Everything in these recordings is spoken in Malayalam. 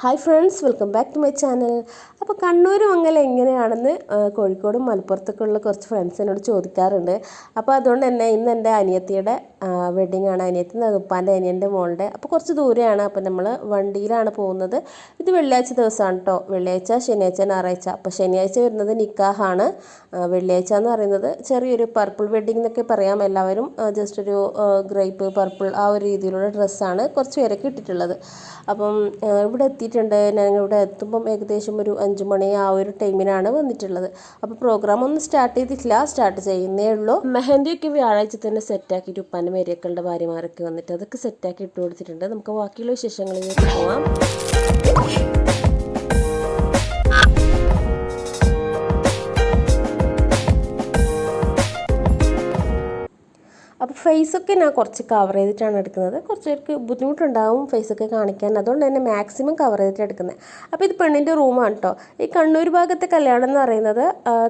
Hi friends welcome back to my channel അപ്പോൾ കണ്ണൂർ മംഗലം എങ്ങനെയാണെന്ന് കോഴിക്കോടും മലപ്പുറത്തൊക്കെ ഉള്ള കുറച്ച് ഫ്രണ്ട്സ് എന്നോട് ചോദിക്കാറുണ്ട്. അപ്പോൾ അതുകൊണ്ട് തന്നെ ഇന്ന് എന്റെ അനിയത്തിയുടെ വെഡിങ് ആണ്. അനിയത്തി ഉപ്പാന്റെ അനിയന്റെ മോളുടെ. അപ്പോൾ കുറച്ച് ദൂരെയാണ്. അപ്പോൾ നമ്മൾ വണ്ടിയിലാണ് പോകുന്നത്. ഇത് വെള്ളിയാഴ്ച ദിവസമാണ് കേട്ടോ വെള്ളിയാഴ്ച ശനിയാഴ്ച ഞായറാഴ്ച. അപ്പോൾ ശനിയാഴ്ച വരുന്നത് നിക്കാഹാണ്. വെള്ളിയാഴ്ച എന്ന് പറയുന്നത് ചെറിയൊരു പർപ്പിൾ വെഡിങ് എന്നൊക്കെ പറയാം. എല്ലാവരും ജസ്റ്റ് ഒരു ഗ്രേപ്പ് പർപ്പിൾ ആ ഒരു രീതിയിലുള്ള ഡ്രസ്സാണ് കുറച്ച് പേരൊക്കെ ഇട്ടിട്ടുള്ളത്. അപ്പം ഇവിടെ ഇവിടെ എത്തിയിട്ടുണ്ട് ഞാൻ ഇവിടെ എത്തുമ്പം ഏകദേശം ഒരു അഞ്ച് മണി ആ ഒരു ടൈമിനാണ് വന്നിട്ടുള്ളത്. അപ്പോൾ പ്രോഗ്രാം ഒന്നും സ്റ്റാർട്ട് ചെയ്തിട്ടില്ല. സ്റ്റാർട്ട് ചെയ്യുന്നേ ഉള്ളൂ. മെഹന്തിയൊക്കെ വ്യാഴാഴ്ച തന്നെ സെറ്റാക്കിയിട്ട് ഉപ്പാന്റെ മേരിയക്കളുടെ ഭാര്യമാരൊക്കെ വന്നിട്ട് അതൊക്കെ സെറ്റാക്കി ഇട്ട് കൊടുത്തിട്ടുണ്ട്. നമുക്ക് ബാക്കിയുള്ള വിശേഷങ്ങളിലേക്ക് പോവാം. ഫേസൊക്കെ ഞാൻ കുറച്ച് കവർ ചെയ്തിട്ടാണ് എടുക്കുന്നത്. കുറച്ച് പേർക്ക് ബുദ്ധിമുട്ടുണ്ടാവും ഫേസൊക്കെ കാണിക്കാൻ. അതുകൊണ്ട് തന്നെ മാക്സിമം കവർ ചെയ്തിട്ട് എടുക്കുന്നത്. അപ്പോൾ ഇത് പെണ്ണിന്റെ റൂമാണ് കേട്ടോ ഈ കണ്ണൂർ ഭാഗത്തെ കല്യാണം എന്ന് പറയുന്നത്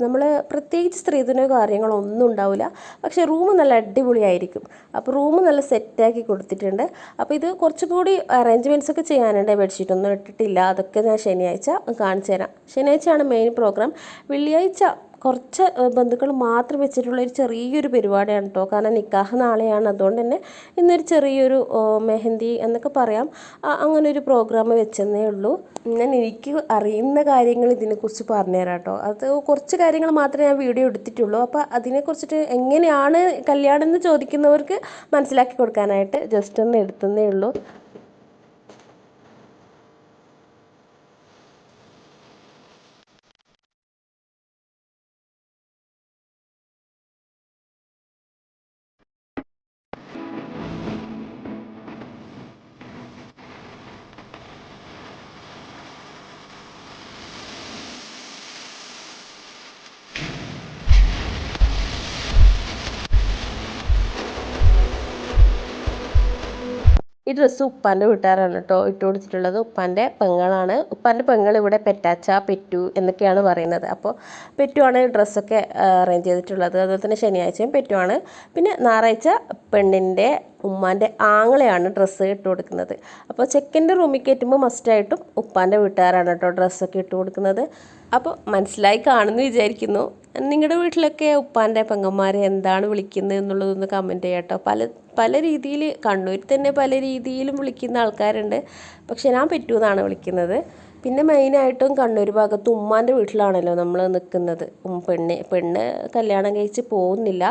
നമ്മൾ പ്രത്യേകിച്ച് സ്ത്രീധനോ കാര്യങ്ങളോ ഒന്നും ഉണ്ടാവില്ല പക്ഷേ റൂം നല്ല അടിപൊളിയായിരിക്കും. അപ്പോൾ റൂം നല്ല സെറ്റാക്കി കൊടുത്തിട്ടുണ്ട്. അപ്പോൾ ഇത് കുറച്ചുകൂടി അറേഞ്ച്മെന്റ്സ് ഒക്കെ ചെയ്യാനുണ്ട്. ബെഡ്ഷീറ്റ് ഒന്നും ഇട്ടിട്ടില്ല. അതൊക്കെ ഞാൻ ശനിയാഴ്ച കാണിച്ചു തരാം. ശനിയാഴ്ചയാണ് മെയിൻ പ്രോഗ്രാം വെള്ളിയാഴ്ച കുറച്ച് ബന്ധുക്കൾ മാത്രം വെച്ചിട്ടുള്ള ഒരു ചെറിയൊരു പരിപാടിയാണ് കേട്ടോ കാരണം നിക്കാഹ് നാളെയാണ്. അതുകൊണ്ട് തന്നെ ഇന്നൊരു ചെറിയൊരു മെഹന്തി എന്നൊക്കെ പറയാം. അങ്ങനെ ഒരു പ്രോഗ്രാം വെച്ചെന്നേ ഉള്ളൂ. ഞാൻ എനിക്ക് അറിയുന്ന കാര്യങ്ങൾ ഇതിനെക്കുറിച്ച് പറഞ്ഞുതരാം കേട്ടോ അത് കുറച്ച് കാര്യങ്ങൾ മാത്രമേ ഞാൻ വീഡിയോ എടുത്തിട്ടുള്ളൂ. അപ്പോൾ അതിനെക്കുറിച്ചിട്ട് എങ്ങനെയാണ് കല്യാണം എന്ന് ചോദിക്കുന്നവർക്ക് മനസ്സിലാക്കി കൊടുക്കാനായിട്ട് ജസ്റ്റ് ഒന്ന് എടുത്തന്നേ ഉള്ളൂ. ഈ ഡ്രസ്സ് ഉപ്പാന്റെ വീട്ടുകാരാണ് കേട്ടോ ഇട്ട് കൊടുത്തിട്ടുള്ളത്. ഉപ്പാന്റെ പെങ്ങളാണ്. ഉപ്പാന്റെ പെങ്ങൾ ഇവിടെ പെറ്റാച്ച പെറ്റു എന്നൊക്കെയാണ് പറയുന്നത്. അപ്പോൾ പെറ്റുവാണ് ഡ്രസ്സൊക്കെ അറേഞ്ച് ചെയ്തിട്ടുള്ളത്. അതുപോലെ തന്നെ ശനിയാഴ്ചയും പെറ്റുവാണ്. പിന്നെ ഞായറാഴ്ച പെണ്ണിന്റെ ഉമ്മാന്റെ ആങ്ങളെയാണ് ഡ്രസ്സ് ഇട്ട് കൊടുക്കുന്നത്. അപ്പോൾ ചെക്കന്റെ റൂമിൽ കയറ്റുമ്പോൾ മസ്റ്റായിട്ടും ഉപ്പാന്റെ വീട്ടുകാരാണ് കേട്ടോ ഡ്രസ്സൊക്കെ ഇട്ട് കൊടുക്കുന്നത്. അപ്പോൾ മനസ്സിലായി കാണുമെന്ന് വിചാരിക്കുന്നു. നിങ്ങളുടെ വീട്ടിലൊക്കെ ഉപ്പാന്റെ പെങ്ങന്മാരെ എന്താണ് വിളിക്കുന്നത് എന്നുള്ളതൊന്ന് കമന്റ് ചെയ്യാം കേട്ടോ പല പല രീതിയിൽ കണ്ണൂരിൽ തന്നെ പല രീതിയിലും വിളിക്കുന്ന ആൾക്കാരുണ്ട്. പക്ഷെ ഞാൻ പെറ്റൂന്നാണ് വിളിക്കുന്നത്. പിന്നെ മെയിനായിട്ടും കണ്ണൂർ ഭാഗത്ത് ഉമ്മാന്റെ വീട്ടിലാണല്ലോ നമ്മൾ നിൽക്കുന്നത് പെണ്ണ് പെണ്ണ് കല്യാണം കഴിച്ച് പോകുന്നില്ല.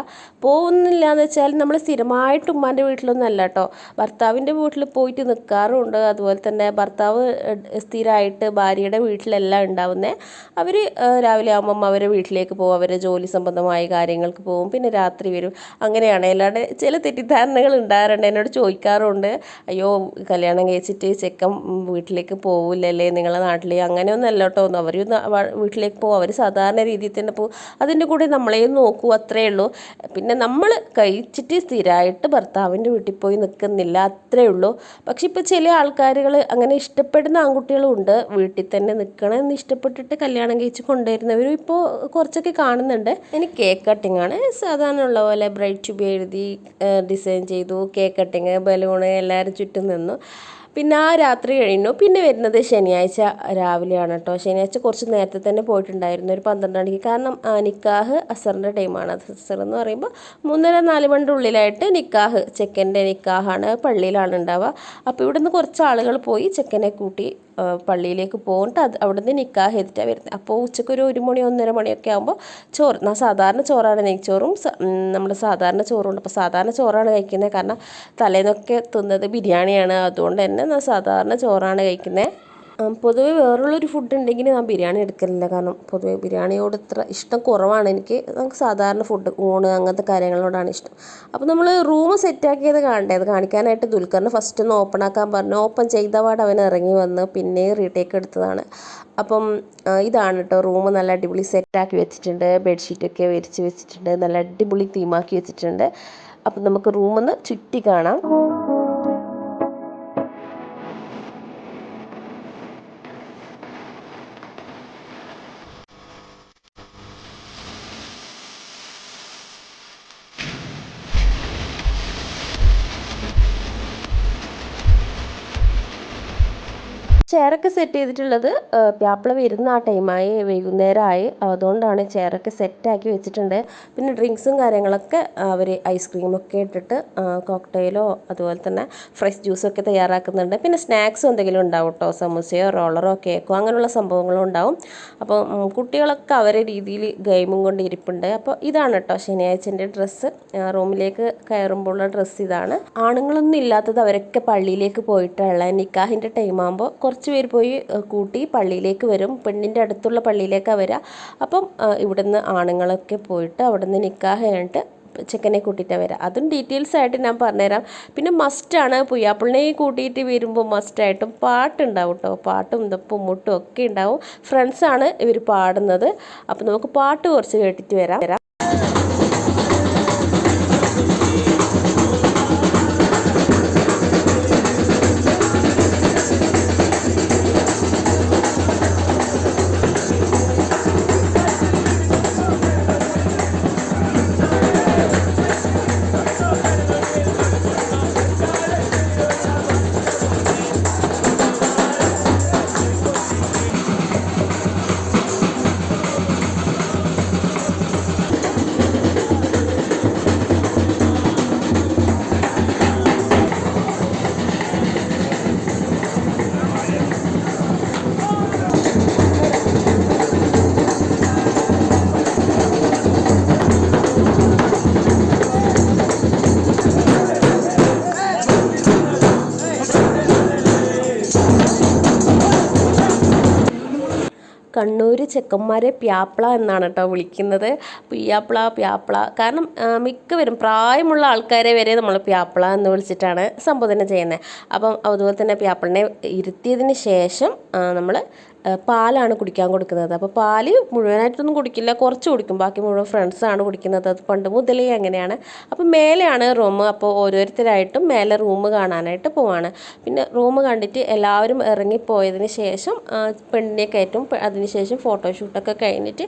പോകുന്നില്ല എന്ന് വെച്ചാൽ നമ്മൾ സ്ഥിരമായിട്ട് ഉമ്മാന്റെ വീട്ടിലൊന്നും അല്ല കേട്ടോ ഭർത്താവിന്റെ വീട്ടിൽ പോയിട്ട് നിൽക്കാറുണ്ട് അതുപോലെ തന്നെ ഭർത്താവ് സ്ഥിരമായിട്ട് ഭാര്യയുടെ വീട്ടിലല്ല ഉണ്ടാവുന്നത് അവർ രാവിലെ ആകുമ്പം അവരെ വീട്ടിലേക്ക് പോകും. അവരെ ജോലി സംബന്ധമായ കാര്യങ്ങൾക്ക് പോകും. പിന്നെ രാത്രി വരും. അങ്ങനെയാണ്. അല്ലാണ്ട് ചില തെറ്റിദ്ധാരണകൾ ഉണ്ടാകാറുണ്ട്. എന്നോട് ചോദിക്കാറുണ്ട്. അയ്യോ കല്യാണം കഴിച്ചിട്ട് ചെക്കൻ വീട്ടിലേക്ക് പോവില്ലല്ലേ? നിങ്ങളെ നാട്ടിൽ അങ്ങനെയൊന്നും അല്ല കേട്ടോ അവർ വീട്ടിലേക്ക് പോകും അവർ സാധാരണ രീതിയിൽ തന്നെ പോകും അതിന്റെ കൂടെ നമ്മളെയും നോക്കൂ അത്രയേ ഉള്ളൂ. പിന്നെ നമ്മൾ കഴിച്ചിട്ട് സ്ഥിരമായിട്ട് ഭർത്താവിന്റെ വീട്ടിൽ പോയി നിൽക്കുന്നില്ല അത്രയേ ഉള്ളൂ. പക്ഷെ ഇപ്പോൾ ചില ആൾക്കാരുകൾ അങ്ങനെ ഇഷ്ടപ്പെടുന്ന ആൺകുട്ടികളും ഉണ്ട്. വീട്ടിൽ തന്നെ നിൽക്കണം എന്ന് ഇഷ്ടപ്പെട്ടിട്ട് കല്യാണം കഴിച്ച് കൊണ്ടുവരുന്നവരും ഇപ്പോൾ കുറച്ചൊക്കെ കാണുന്നുണ്ട്. ഇനി കേക്ക് കട്ടിംഗ് ആണ്. സാധാരണ ഉള്ള പോലെ ബ്രൈറ്റ് ടു ബി എഴുതി ഡിസൈൻ ചെയ്തു. കേക്ക് കട്ടിങ് ബലൂണ് എല്ലാവരും ചുറ്റും നിന്നു. പിന്നെ ആ രാത്രി കഴിഞ്ഞു. പിന്നെ വരുന്നത് ശനിയാഴ്ച രാവിലെയാണ് കേട്ടോ ശനിയാഴ്ച കുറച്ച് നേരത്തെ തന്നെ പോയിട്ടുണ്ടായിരുന്നു. ഒരു പന്ത്രണ്ട് മണിക്ക്. കാരണം നിക്കാഹ് അസറിന്റെ ടൈമാണ് അസർ എന്ന് പറയുമ്പോൾ മൂന്നര നാല് മണിന്റെ ഉള്ളിലായിട്ട് നിക്കാഹ് ചെക്കന്റെ നിക്കാഹാണ് പള്ളിയിലാണ് ഉണ്ടാവുക അപ്പോൾ ഇവിടുന്ന് കുറച്ച് ആളുകൾ പോയി ചെക്കനെ കൂട്ടി പള്ളിയിലേക്ക് പോകേണ്ട. അത് അവിടുന്ന് നിക്കാഹ് ചെയ്തിട്ടാണ് വരുന്നത്. അപ്പോൾ ഉച്ചയ്ക്ക് ഒരു ഒരു മണി ഒന്നര മണിയൊക്കെ ആകുമ്പോൾ ചോറ് ഞാൻ സാധാരണ ചോറാണ് നെയ്ച്ചോറും നമ്മൾ സാധാരണ ചോറുണ്ട്. അപ്പോൾ സാധാരണ ചോറാണ് കഴിക്കുന്നത് കാരണം തലേന്നൊക്കെ തിന്നത് ബിരിയാണിയാണ്. അതുകൊണ്ട് തന്നെ ഞാൻ സാധാരണ ചോറാണ് കഴിക്കുന്നത് പൊതുവെ വേറുള്ളൊരു ഫുഡ് ഉണ്ടെങ്കിൽ ഞാൻ ബിരിയാണി എടുക്കലില്ല. കാരണം പൊതുവെ ബിരിയാണിയോട് ഇത്ര ഇഷ്ടം കുറവാണ്. എനിക്ക് നമുക്ക് സാധാരണ ഫുഡ് ഊണ് അങ്ങനത്തെ കാര്യങ്ങളോടാണ് ഇഷ്ടം. അപ്പോൾ നമ്മൾ റൂം സെറ്റാക്കിയത് കാണണ്ടേ? അത് കാണിക്കാനായിട്ട് ദുൽഖറിന് ഫസ്റ്റ് ഒന്ന് ഓപ്പൺ ആക്കാൻ പറഞ്ഞു. ഓപ്പൺ ചെയ്ത പാട് അവൻ ഇറങ്ങി വന്ന് പിന്നെ റീടേക്ക് എടുത്തതാണ്. അപ്പം ഇതാണ് കേട്ടോ റൂം നല്ല അടിപൊളി സെറ്റാക്കി വെച്ചിട്ടുണ്ട്. ബെഡ്ഷീറ്റൊക്കെ വിരിച്ച് വെച്ചിട്ടുണ്ട്. നല്ല അടിപൊളി തീമാക്കി വെച്ചിട്ടുണ്ട്. അപ്പം നമുക്ക് റൂമൊന്ന് ചുറ്റി കാണാം. ചെയറൊക്കെ സെറ്റ് ചെയ്തിട്ടുള്ളത് പ്യാപ്പിള വരുന്ന ആ ടൈമായി വൈകുന്നേരമായി. അതുകൊണ്ടാണ് ചെയറൊക്കെ സെറ്റാക്കി വെച്ചിട്ടുണ്ട്. പിന്നെ ഡ്രിങ്ക്സും കാര്യങ്ങളൊക്കെ അവർ ഐസ്ക്രീമൊക്കെ ഇട്ടിട്ട് കോക്ടെയിലോ അതുപോലെ തന്നെ ഫ്രഷ് ജ്യൂസൊക്കെ തയ്യാറാക്കുന്നുണ്ട്. പിന്നെ സ്നാക്സും എന്തെങ്കിലും ഉണ്ടാവും കേട്ടോ സമൂസയോ റോളറോ കേക്കോ അങ്ങനെയുള്ള സംഭവങ്ങളും ഉണ്ടാവും. അപ്പോൾ കുട്ടികളൊക്കെ അവരെ രീതിയിൽ ഗെയിമും കൊണ്ട് ഇരിപ്പുണ്ട്. അപ്പോൾ ഇതാണ് കേട്ടോ ശനിയാഴ്ചന്റെ ഡ്രസ്സ് റൂമിലേക്ക് കയറുമ്പോഴുള്ള ഡ്രസ്സ് ഇതാണ്. ആണുങ്ങളൊന്നും ഇല്ലാത്തത് അവരൊക്കെ പള്ളിയിലേക്ക് പോയിട്ടുള്ള നിക്കാഹിന്റെ ടൈം ആകുമ്പോൾ കുറച്ച് പേര് പോയി കൂട്ടി പള്ളിയിലേക്ക് വരും. പെണ്ണിന്റെ അടുത്തുള്ള പള്ളിയിലേക്കാണ് വരിക അപ്പം ഇവിടുന്ന് ആണുങ്ങളൊക്കെ പോയിട്ട് അവിടുന്ന് നിക്കാഹ് കഴിഞ്ഞിട്ട് ചെക്കനെ കൂട്ടിയിട്ട് വരാം. അതും ഡീറ്റെയിൽസ് ആയിട്ട് ഞാൻ പറഞ്ഞുതരാം. പിന്നെ മസ്റ്റാണ് പുയ്യാപ്പിളിനെ കൂട്ടിയിട്ട് വരുമ്പോൾ മസ്റ്റായിട്ടും പാട്ടുണ്ടാവും കേട്ടോ പാട്ടും ഇതപ്പും മുട്ടും ഒക്കെ ഉണ്ടാവും. ഫ്രണ്ട്സാണ് ഇവർ പാടുന്നത്. അപ്പോൾ നമുക്ക് പാട്ട് കുറച്ച് കേട്ടിട്ട് വരാം. കണ്ണൂർ ചെക്കന്മാരെ പ്യാപ്ല എന്നാണ് കേട്ടോ വിളിക്കുന്നത്. പിയാപ്ല പ്യാപ്ല. കാരണം മിക്കവരും പ്രായമുള്ള ആൾക്കാരെ വരെ നമ്മൾ പ്യാപ്ല എന്ന് വിളിച്ചിട്ടാണ് സംബോധന ചെയ്യുന്നത് അപ്പം അതുപോലെ തന്നെ പ്യാപ്പിളിനെ ഇരുത്തിയതിന് ശേഷം നമ്മൾ പാലാണ് കുടിക്കാൻ കൊടുക്കുന്നത്. അപ്പോൾ പാൽ മുഴുവനായിട്ടൊന്നും കുടിക്കില്ല. കുറച്ച് കുടിക്കും. ബാക്കി മുഴുവൻ ഫ്രണ്ട്സാണ് കുടിക്കുന്നത്. അത് പണ്ട് മുതലേ അങ്ങനെയാണ്. അപ്പോൾ മേലെയാണ് റൂം അപ്പോൾ ഓരോരുത്തരായിട്ടും മേലെ റൂം കാണാനായിട്ട് പോവാണ്. പിന്നെ റൂം കണ്ടിട്ട് എല്ലാവരും ഇറങ്ങിപ്പോയതിന് ശേഷം പെണ്ണിനെ കയറ്റും. അതിനുശേഷം ഫോട്ടോഷൂട്ടൊക്കെ കഴിഞ്ഞിട്ട്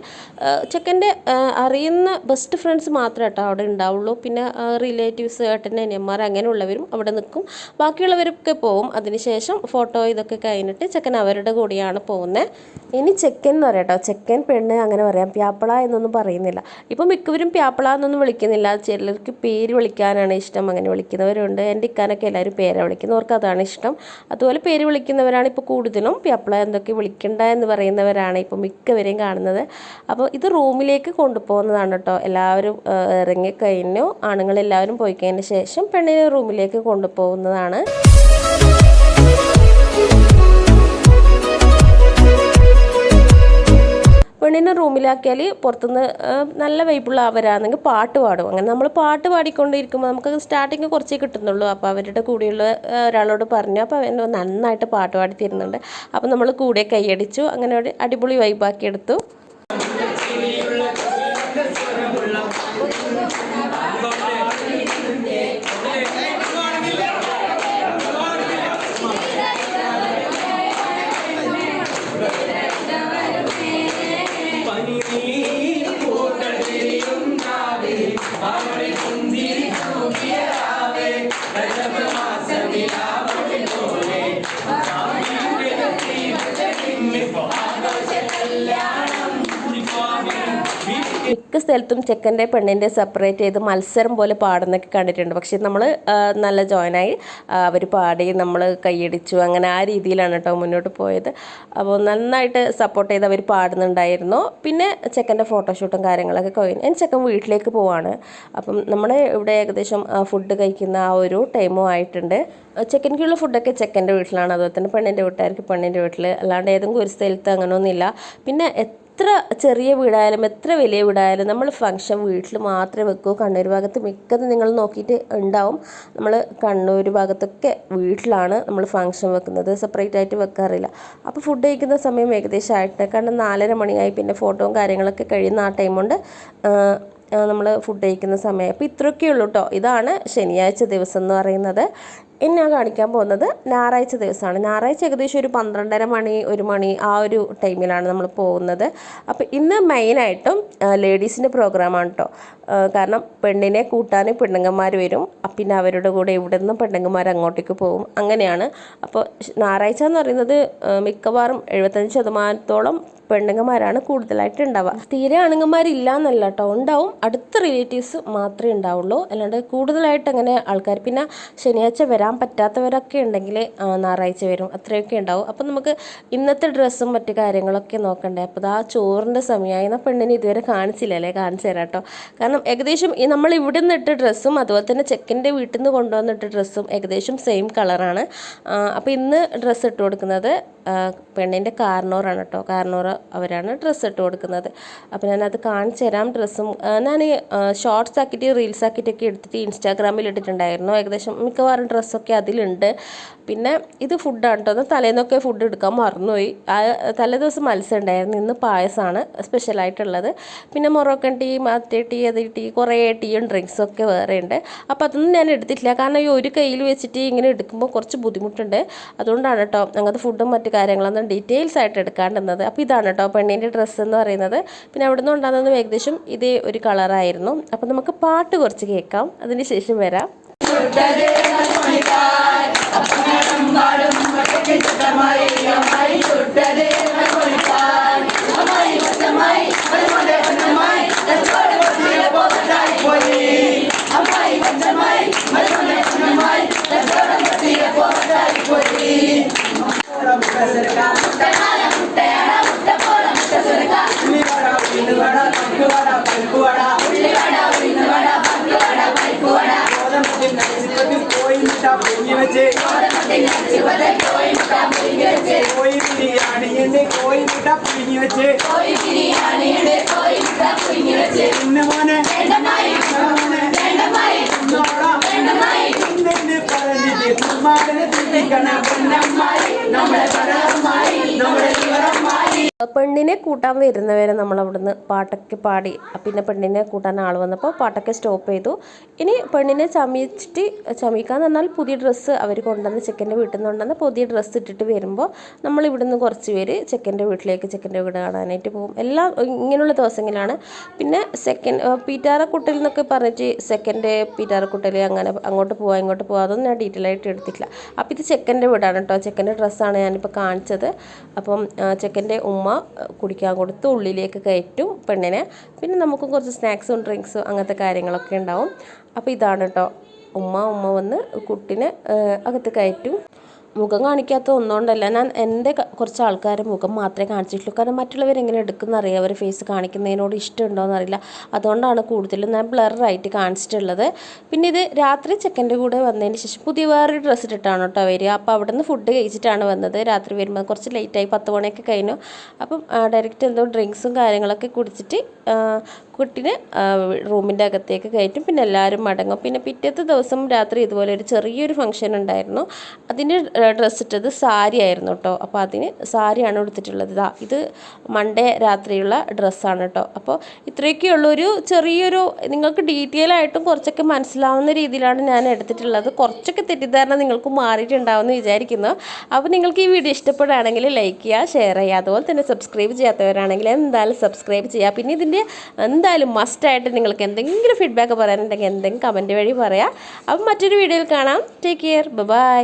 ചെക്കന്റെ അറിയുന്ന ബെസ്റ്റ് ഫ്രണ്ട്സ് മാത്രമേ കേട്ടോ അവിടെ ഉണ്ടാവുള്ളൂ. പിന്നെ റിലേറ്റീവ്സ് ഏട്ടൻ അനിയന്മാർ അങ്ങനെയുള്ളവരും അവിടെ നിൽക്കും. ബാക്കിയുള്ളവരൊക്കെ പോവും. അതിനുശേഷം ഫോട്ടോ ഇതൊക്കെ കഴിഞ്ഞിട്ട് ചെക്കൻ അവരുടെ കൂടെയാണ് പോകുന്നത്. ഇനി ചെക്കൻ എന്ന് പറയാം കേട്ടോ ചെക്കൻ പെണ്ണ് അങ്ങനെ പറയാം. പ്യാപ്പള എന്നൊന്നും പറയുന്നില്ല. ഇപ്പം മിക്കവരും പ്യാപ്പള എന്നൊന്നും വിളിക്കുന്നില്ല. ചിലർക്ക് പേര് വിളിക്കാനാണ് ഇഷ്ടം. അങ്ങനെ വിളിക്കുന്നവരുണ്ട്. എന്റെ ഇക്കാനൊക്കെ എല്ലാവരും പേരാണ് വിളിക്കുന്നവർക്ക് അതാണ് ഇഷ്ടം. അതുപോലെ പേര് വിളിക്കുന്നവരാണ് ഇപ്പോൾ കൂടുതലും പ്യാപ്പള എന്തൊക്കെ വിളിക്കണ്ട എന്ന് പറയുന്നവരാണ് ഇപ്പോൾ മിക്കവരെയും കാണുന്നത്. അപ്പോൾ ഇത് റൂമിലേക്ക് കൊണ്ടുപോകുന്നതാണ് കേട്ടോ. എല്ലാവരും ഇറങ്ങിക്കഴിഞ്ഞു ആണുങ്ങളെല്ലാവരും പോയി കഴിഞ്ഞ ശേഷം പെണ്ണിനെ റൂമിലേക്ക് കൊണ്ടുപോകുന്നതാണ്. പെണ്ണിനെ റൂമിലാക്കിയാൽ പുറത്തുനിന്ന് നല്ല വൈബുള്ള അവരാണെങ്കിൽ പാട്ട് പാടും. അങ്ങനെ നമ്മൾ പാട്ട് പാടിക്കൊണ്ടിരിക്കുമ്പോൾ നമുക്ക് സ്റ്റാർട്ടിങ് കുറച്ചേ കിട്ടുന്നുള്ളൂ. അപ്പോൾ അവരുടെ കൂടെയുള്ള ഒരാളോട് പറഞ്ഞു. അപ്പോൾ അവൻ നന്നായിട്ട് പാട്ട് പാടി തരുന്നുണ്ട്. അപ്പോൾ നമ്മൾ കൂടെ കൈയടിച്ചു. അങ്ങനെ അടിപൊളി വൈബാക്കി എടുത്തു. സ്ഥലത്തും ചെക്കന്റെ പെണ്ണിന്റെ സെപ്പറേറ്റ് ചെയ്ത് മത്സരം പോലെ പാടുന്നൊക്കെ കണ്ടിട്ടുണ്ട്. പക്ഷേ നമ്മൾ നല്ല ജോയിനായി അവർ പാടി നമ്മൾ കൈയടിച്ചു. അങ്ങനെ ആ രീതിയിലാണ് കേട്ടോ മുന്നോട്ട് പോയത്. അപ്പോൾ നന്നായിട്ട് സപ്പോർട്ട് ചെയ്ത് അവർ പാടുന്നുണ്ടായിരുന്നു. പിന്നെ ചെക്കന്റെ ഫോട്ടോഷൂട്ടും കാര്യങ്ങളൊക്കെ കഴിഞ്ഞു ഞാൻ ചെക്കൻ വീട്ടിലേക്ക് പോവാണ്. അപ്പം നമ്മൾ ഇവിടെ ഏകദേശം ഫുഡ് കഴിക്കുന്ന ആ ഒരു ടൈമും ആയിട്ടുണ്ട്. ചെക്കൻക്കുള്ള ഫുഡൊക്കെ ചെക്കന്റെ വീട്ടിലാണ്. അതുപോലെ തന്നെ പെണ്ണിന്റെ വീട്ടുകാർക്ക് പെണ്ണിന്റെ വീട്ടിൽ അല്ലാണ്ട് ഏതെങ്കിലും ഒരു സ്ഥലത്ത് അങ്ങനെയൊന്നുമില്ല. പിന്നെ എത്ര ചെറിയ വീടായാലും എത്ര വലിയ വീടായാലും നമ്മൾ ഫംഗ്ഷൻ വീട്ടിൽ മാത്രമേ വെക്കൂ. കണ്ണൂർ ഭാഗത്ത് മിക്കത് നിങ്ങൾ നോക്കിയിട്ട് ഉണ്ടാവും. നമ്മൾ കണ്ണൂർ ഭാഗത്തൊക്കെ വീട്ടിലാണ് നമ്മൾ ഫംഗ്ഷൻ വെക്കുന്നത്. സെപ്പറേറ്റ് ആയിട്ട് വെക്കാറില്ല. അപ്പോൾ ഫുഡ് കഴിക്കുന്ന സമയം ഏകദേശം ആയിട്ട് കാരണം നാലര മണിയായി. പിന്നെ ഫോട്ടോയും കാര്യങ്ങളൊക്കെ കഴിയുന്ന ആ ടൈം കൊണ്ട് നമ്മൾ ഫുഡ് കഴിക്കുന്ന സമയം. അപ്പോൾ ഇത്രയൊക്കെ ഉള്ളൂ കേട്ടോ ഇതാണ് ശനിയാഴ്ച ദിവസം എന്ന് പറയുന്നത്. ഞാൻ കാണിക്കാൻ പോകുന്നത്. ഞായറാഴ്ച ദിവസമാണ്. ഞായറാഴ്ച ഏകദേശം ഒരു പന്ത്രണ്ടര മണി ഒരു മണി ആ ഒരു ടൈമിലാണ് നമ്മൾ പോകുന്നത്. അപ്പോൾ ഇന്ന് മെയിനായിട്ടും ലേഡീസിന്റെ പ്രോഗ്രാമാണ് കേട്ടോ കാരണം പെണ്ണിനെ കൂട്ടാൻ പെണ്ണുങ്ങന്മാർ വരും. പിന്നെ അവരുടെ കൂടെ ഇവിടെ നിന്നും പെണ്ണുങ്ങന്മാർ അങ്ങോട്ടേക്ക് പോകും. അങ്ങനെയാണ്. അപ്പോൾ ഞായറാഴ്ച എന്ന് പറയുന്നത് മിക്കവാറും എഴുപത്തഞ്ച് ശതമാനത്തോളം പെണ്ണുങ്ങന്മാരാണ് കൂടുതലായിട്ട് ഉണ്ടാവുക. തീരെ ആണുങ്ങന്മാരില്ല എന്നല്ല കേട്ടോ ഉണ്ടാവും. അടുത്ത റിലേറ്റീവ്സ് മാത്രമേ ഉണ്ടാവുള്ളൂ. അല്ലാണ്ട് കൂടുതലായിട്ട് അങ്ങനെ ആൾക്കാർ പിന്നെ ശനിയാഴ്ച വരാൻ പറ്റാത്തവരൊക്കെ ഉണ്ടെങ്കിൽ ഞായറാഴ്ച വരും. അത്രയൊക്കെ ഉണ്ടാവും. അപ്പം നമുക്ക് ഇന്നത്തെ ഡ്രസ്സും മറ്റു കാര്യങ്ങളൊക്കെ നോക്കണ്ടേ? അപ്പോൾ ആ ചോറിന്റെ സമയമായി എന്നാൽ പെണ്ണിനെ ഇതുവരെ കാണിച്ചില്ലല്ലേ കാണിച്ചു തരാം കേട്ടോ കാരണം ഏകദേശം ഈ നമ്മൾ ഇവിടെ നിന്ന് ഇട്ട ഡ്രസ്സും അതുപോലെ തന്നെ ചെക്കന്റെ വീട്ടിൽ നിന്ന് കൊണ്ടുവന്നിട്ട് ഡ്രസ്സും ഏകദേശം സെയിം കളറാണ് അപ്പോൾ ഇന്ന് ഡ്രസ്സ് ഇട്ട് കൊടുക്കുന്നത് പെണ്ണിന്റെ കാർണോറാണ് കേട്ടോ. കാർണോർ അവരാണ് ഡ്രസ്സ് ഇട്ട് കൊടുക്കുന്നത്. അപ്പോൾ ഞാനത് കാണിച്ചു തരാം. ഡ്രസ്സും ഞാൻ ഷോർട്സ് ആക്കിയിട്ട് റീൽസ് ആക്കിയിട്ടൊക്കെ എടുത്തിട്ട് ഇൻസ്റ്റാഗ്രാമിൽ ഇട്ടിട്ടുണ്ടായിരുന്നു. ഏകദേശം മിക്കവാറും ഡ്രസ്സൊക്കെ അതിലുണ്ട്. പിന്നെ ഇത് ഫുഡാണ് കേട്ടോ. തലേന്നൊക്കെ ഫുഡ് എടുക്കാൻ മറന്നുപോയി. തലേ ദിവസം മത്സ്യം ഉണ്ടായിരുന്നു. ഇന്ന് പായസമാണ് സ്പെഷ്യലായിട്ടുള്ളത് പിന്നെ മൊറോക്കൻ ടീ മറ്റേ ടീ അത് ടീ കുറേ ടീയും ഡ്രിങ്ക്സും ഒക്കെ വേറെ ഉണ്ട് അപ്പോൾ അതൊന്നും ഞാൻ എടുത്തിട്ടില്ല. കാരണം ഈ ഒരു കയ്യിൽ വെച്ചിട്ട് ഇങ്ങനെ എടുക്കുമ്പോൾ കുറച്ച് ബുദ്ധിമുട്ടുണ്ട്. അതുകൊണ്ടാണ് കേട്ടോ. അങ്ങനത്തെ ഫുഡും മറ്റു കാര്യങ്ങളൊന്നും ഡീറ്റെയിൽസ് ആയിട്ട് എടുക്കാണ്ടുന്നത് അപ്പോൾ ഇതാണ് കേട്ടോ പെണ്ണിന്റെ ഡ്രസ്സ് എന്ന് പറയുന്നത്. പിന്നെ അവിടെ നിന്ന് ഉണ്ടാകുന്നതും ഏകദേശം ഇതേ ഒരു കളറായിരുന്നു അപ്പോൾ നമുക്ക് പാട്ട് കുറച്ച് കേൾക്കാം. അതിന് ശേഷം വരാം. കോഴി ബിരിയാണിയുണ്ട് കോഴി മുട്ട പുഴുങ്ങി വെച്ച് പിന്നെ മോനെ പറഞ്ഞിട്ട് നമ്മളെ പരമായി നമ്മളെ പെണ്ണിനെ കൂട്ടാൻ വരുന്നവരെ നമ്മൾ അവിടുന്ന് പാട്ടൊക്കെ പാടി പിന്നെ പെണ്ണിനെ കൂട്ടാൻ ആൾ വന്നപ്പോൾ പാട്ടൊക്കെ സ്റ്റോപ്പ് ചെയ്തു. ഇനി പെണ്ണിനെ ചമിച്ചിട്ട് ചമിക്കാന്ന് പറഞ്ഞാൽ പുതിയ ഡ്രസ്സ് അവർ കൊണ്ടുവന്ന് ചെക്കന്റെ വീട്ടിൽ നിന്ന് കൊണ്ടുവന്ന് പുതിയ ഡ്രസ്സ് ഇട്ടിട്ട് വരുമ്പോൾ നമ്മൾ ഇവിടുന്ന് കുറച്ച് പേര് ചെക്കന്റെ വീട്ടിലേക്ക് ചെക്കന്റെ വീട് കാണാനായിട്ട് പോകും. എല്ലാം ഇങ്ങനെയുള്ള ദിവസങ്ങളിലാണ്. പിന്നെ സെക്കൻഡ് പീറ്റാറക്കുട്ടൽ എന്നൊക്കെ പറഞ്ഞിട്ട് സെക്കൻഡ് പീറ്റാറക്കുട്ടൽ അങ്ങനെ അങ്ങോട്ട് പോവാം ഇങ്ങോട്ട് പോവാം അതൊന്നും ഞാൻ ഡീറ്റെയിൽ ആയിട്ട് എടുത്തിട്ടില്ല. അപ്പോൾ ഇത് ചെക്കന്റെ വീടാണ് കേട്ടോ. ചെക്കന്റെ ഡ്രസ്സാണ് ഞാനിപ്പോൾ കാണിച്ചത്. അപ്പം ചെക്കന്റെ ഉമ്മ കുടിക്കാൻ കൊടുത്ത് ഉള്ളിലേക്ക് കയറ്റും പെണ്ണിനെ. പിന്നെ നമുക്കും കുറച്ച് സ്നാക്സും ഡ്രിങ്ക്സും അങ്ങനത്തെ കാര്യങ്ങളൊക്കെ ഉണ്ടാവും. അപ്പോൾ ഇതാണ് കേട്ടോ ഉമ്മ ഉമ്മ വന്ന് കുട്ടിനെ അകത്ത് കയറ്റും. മുഖം കാണിക്കാത്ത ഒന്നുകൊണ്ടല്ല. ഞാൻ എന്റെ കുറച്ച് ആൾക്കാരെ മുഖം മാത്രമേ കാണിച്ചിട്ടുള്ളൂ. കാരണം മറ്റുള്ളവർ എങ്ങനെ എടുക്കുന്ന അറിയാം അവർ ഫേസ് കാണിക്കുന്നതിനോട് ഇഷ്ടമുണ്ടോ എന്നറിയില്ല അതുകൊണ്ടാണ് കൂടുതലും ഞാൻ ബ്ലറായിട്ട് കാണിച്ചിട്ടുള്ളത്. പിന്നെ ഇത് രാത്രി ചെക്കന്റെ കൂടെ വന്നതിന് ശേഷം പുതിയ വേറൊരു ഡ്രസ്സ് ഇട്ടിട്ടാണ് കേട്ടോ വരിക. അപ്പോൾ അവിടെ നിന്ന് ഫുഡ് കഴിച്ചിട്ടാണ് വന്നത്. രാത്രി വരുമ്പോൾ കുറച്ച് ലേറ്റായി പത്ത് മണിയൊക്കെ കഴിഞ്ഞു. അപ്പം ഡയറക്റ്റ് എന്തോ ഡ്രിങ്ക്സും കാര്യങ്ങളൊക്കെ കുടിച്ചിട്ട് കുട്ടിനെ റൂമിന്റെ അകത്തേക്ക് കയറ്റും. പിന്നെ എല്ലാവരും മടങ്ങും. പിന്നെ പിറ്റത്തെ ദിവസം രാത്രി ഇതുപോലെ ഒരു ചെറിയൊരു ഫംഗ്ഷൻ ഉണ്ടായിരുന്നു. അതിന് ഡ്രസ്സ് ഇട്ടത് സാരി ആയിരുന്നു കേട്ടോ അപ്പോൾ അതിന് സാരിയാണ് എടുത്തിട്ടുള്ളത് ഇതാ ഇത് മൺഡേ രാത്രിയുള്ള ഡ്രസ്സാണ് കേട്ടോ അപ്പോൾ ഇത്രയൊക്കെ ഉള്ളൊരു ചെറിയൊരു നിങ്ങൾക്ക് ഡീറ്റെയിൽ ആയിട്ടും കുറച്ചൊക്കെ മനസ്സിലാവുന്ന രീതിയിലാണ് ഞാൻ എടുത്തിട്ടുള്ളത്. കുറച്ചൊക്കെ തെറ്റിദ്ധാരണ നിങ്ങൾക്ക് മാറിയിട്ടുണ്ടാവുമെന്ന് വിചാരിക്കുന്നു. അപ്പോൾ നിങ്ങൾക്ക് ഈ വീഡിയോ ഇഷ്ടപ്പെടുകയാണെങ്കിൽ ലൈക്ക് ചെയ്യുക ഷെയർ ചെയ്യുക. അതുപോലെ തന്നെ സബ്സ്ക്രൈബ് ചെയ്യാത്തവരാണെങ്കിൽ എന്തായാലും സബ്സ്ക്രൈബ് ചെയ്യുക. പിന്നെ ഇതിന്റെ എന്തായാലും മസ്റ്റായിട്ട് നിങ്ങൾക്ക് എന്തെങ്കിലും ഫീഡ്ബാക്ക് പറയാനുണ്ടെങ്കിൽ എന്തെങ്കിലും കമന്റ് വഴി പറയാം. അപ്പം മറ്റൊരു വീഡിയോയിൽ കാണാം. Take care bye